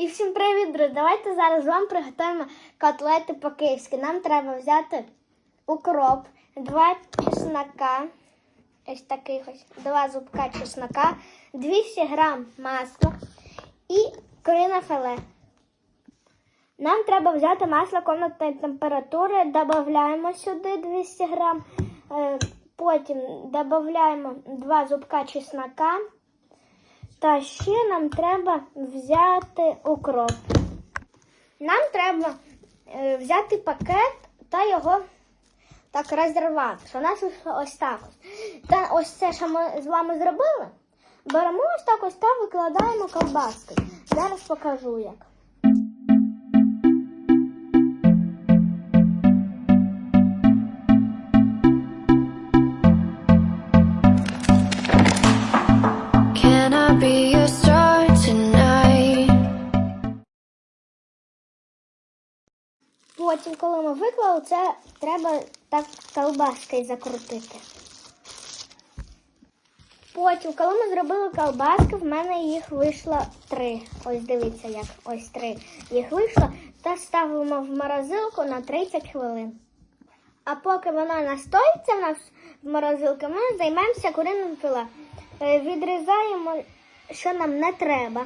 І всім привіт, друзі! Давайте зараз вам приготуємо котлети по-київськи. Нам треба взяти укроп, два чеснока, ось таких ось, два зубка чеснока, 200 грам масла і курине филе. Нам треба взяти масло комнатної температури, додаємо сюди 200 грам, е, потім додаємо два зубка чеснока. Та ще нам треба взяти укроп. Нам треба е, взяти пакет та його так розірвати. Що у нас ось так. Та ось це, що ми з вами зробили, беремо ось так ось та викладаємо ковбаски. Зараз покажу як. Потім, коли ми виклали, це треба так колбаскою закрутити. Потім, коли ми зробили колбаски, в мене їх вийшло три. Ось дивіться, як ось три їх вийшло. Та ставимо в морозилку на 30 хвилин. А поки вона настоїться в нас в морозилці, ми займемося куриним філе. Е, Відрізаємо, що нам не треба.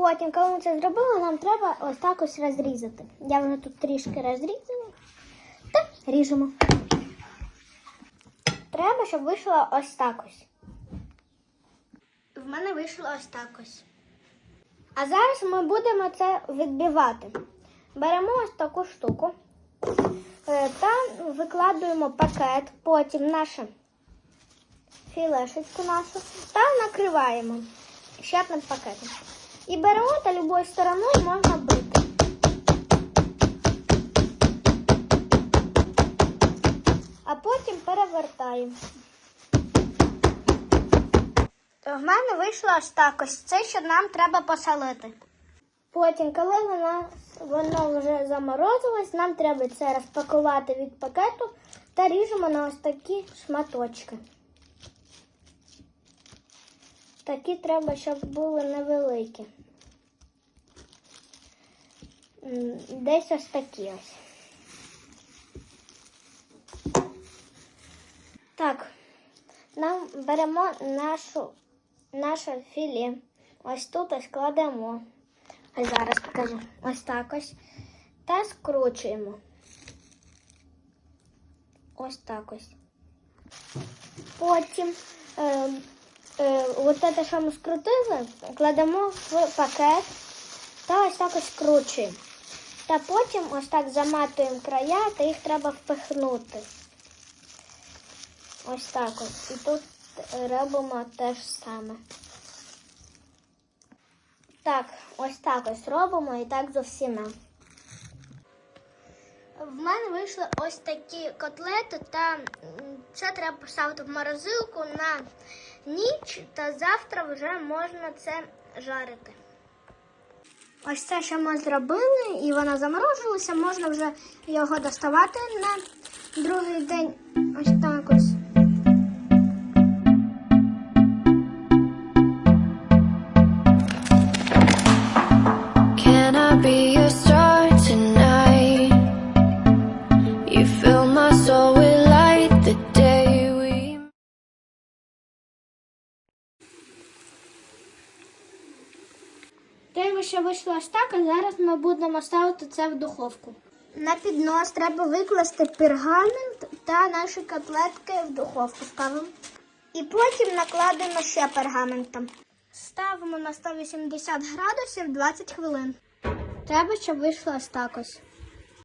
Потім, коли ми це зробили, нам треба ось так ось розрізати. Я вже тут трішки розрізала. Та ріжемо. Треба, щоб вийшло ось так ось. В мене вийшло ось так ось. А зараз ми будемо це відбивати. Беремо ось таку штуку е, та викладуємо пакет, потім нашу філешечку нашу та накриваємо ще одним пакетом. І беремо та любою стороною можна бити. А потім перевертаємо. В мене вийшло ось так ось. Це що нам треба посолити. Потім, коли воно, воно вже заморозилось, нам треба це розпакувати від пакету та ріжемо на ось такі шматочки. Такі треба, щоб були невеликі. Десь ось такі ось. Так, нам беремо нашу, наше філе. Ось тут ось кладемо. Ось зараз покажу. Ось так ось. Та скручуємо. Ось так ось. Потім е, е, от це, що ми скрутили, кладемо в пакет та ось так ось скручуємо. Та потім ось так заматуємо края, та їх треба впихнути. Ось так ось. І тут робимо те ж саме. Так, ось так ось робимо і так з усіма. В мене вийшли ось такі котлети, та це треба поставити в морозилку на ніч, та завтра вже можна це жарити. Ось це, що ми зробили, і воно заморозилося, можна вже його доставати на другий день. Що вийшло ось так, а зараз ми будемо ставити це в духовку. На піднос треба викласти пергамент та наші котлетки в духовку ставимо. І потім накладемо ще пергаментом. Ставимо на 180 градусів 20 хвилин. Треба, щоб вийшло ось так ось.